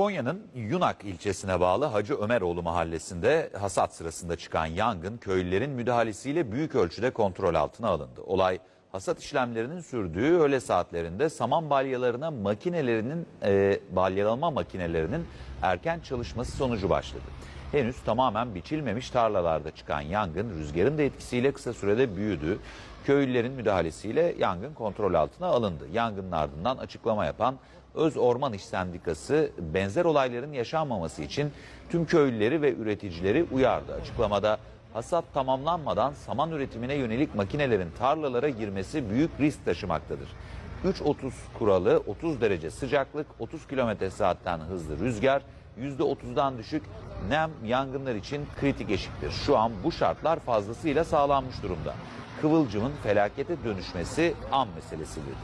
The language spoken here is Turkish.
Konya'nın Yunak ilçesine bağlı Hacı Ömeroğlu mahallesinde hasat sırasında çıkan yangın köylülerin müdahalesiyle büyük ölçüde kontrol altına alındı. Olay hasat işlemlerinin sürdüğü öğle saatlerinde saman balyalarına makinelerinin e, balyalama makinelerinin erken çalışması sonucu başladı. Henüz tamamen biçilmemiş tarlalarda çıkan yangın rüzgarın da etkisiyle kısa sürede büyüdü. Köylülerin müdahalesiyle yangın kontrol altına alındı. Yangının ardından açıklama yapan Öz Orman İş Sendikası benzer olayların yaşanmaması için tüm köylüleri ve üreticileri uyardı. Açıklamada hasat tamamlanmadan saman üretimine yönelik makinelerin tarlalara girmesi büyük risk taşımaktadır. 3.30 kuralı 30 derece sıcaklık 30 km saatten hızlı rüzgar %30'dan düşük nem yangınlar için kritik eşiktir. Şu an bu şartlar fazlasıyla sağlanmış durumda. Kıvılcımın felakete dönüşmesi an meselesidir.